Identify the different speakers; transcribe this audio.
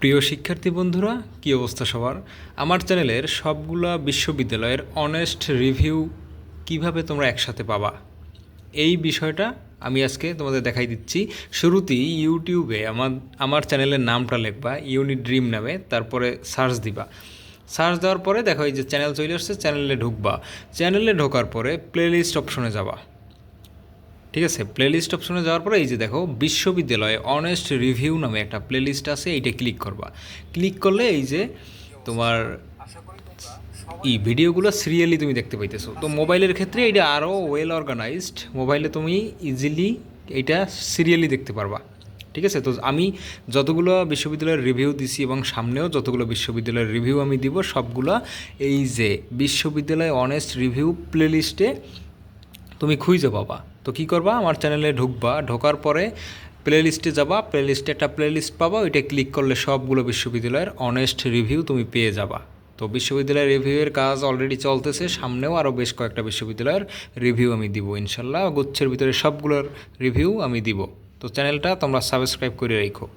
Speaker 1: প্রিয় শিক্ষার্থী বন্ধুরা, কী অবস্থা সবার? আমার চ্যানেলের সবগুলা বিশ্ববিদ্যালয়ের অনেস্ট রিভিউ কীভাবে তোমরা একসাথে পাবা? এই বিষয়টা আমি আজকে তোমাদের দেখাই দিচ্ছি। শুরুতেই ইউটিউবে আমার আমার চ্যানেলের নামটা লিখবা ইউনিট ড্রিম নামে, তারপরে সার্চ দিবা। সার্চ দেওয়ার পরে দেখো এই যে চ্যানেল চলে আসছে চ্যানেলে ঢুকবা। চ্যানেলে ঢোকার পরে প্লেলিস্ট অপশনে যাবা। ঠিক আছে প্লেলিস্ট অপশনে যাওয়ার পরে এই যে দেখো, বিশ্ববিদ্যালয়ে অনেস্ট রিভিউ নামে একটা প্লেলিস্ট আছে, এইটা ক্লিক করবা। ক্লিক করলে এই যে তোমার এই ভিডিওগুলো সিরিয়ালি তুমি দেখতে পাইতেছো। তো মোবাইলের ক্ষেত্রে এটা আরও ওয়েল অর্গানাইজড মোবাইলে তুমি ইজিলি এটা সিরিয়ালি দেখতে পারবা। ঠিক আছে, তো আমি যতগুলো বিশ্ববিদ্যালয়ের রিভিউ দিছি এবং সামনেও যতগুলো বিশ্ববিদ্যালয়ের রিভিউ আমি দিব, সবগুলো এই যে বিশ্ববিদ্যালয় অনেস্ট রিভিউ প্লেলিস্টে তুমি খুঁজে পাবা। তো কি করবা? আমার চ্যানেলে ঢুকবা। ঢোকার পরে প্লে লিস্টে যাবা। প্লে লিস্টে একটা প্লে লিস্ট পাবা। ওইটা ক্লিক করলে সবগুলো বিশ্ববিদ্যালয়ের অনেস্ট রিভিউ তুমি পেয়ে যাবা। তো বিশ্ববিদ্যালয়ের রিভিউয়ের কাজ অলরেডি চলতেছে। সামনেও আরও বেশ কয়েকটা বিশ্ববিদ্যালয়ের রিভিউ আমি দিব, ইনশাল্লাহ। গুচ্ছের ভিতরে সবগুলোর রিভিউ আমি দিব। তো চ্যানেলটা তোমরা সাবস্ক্রাইব করে রেখো।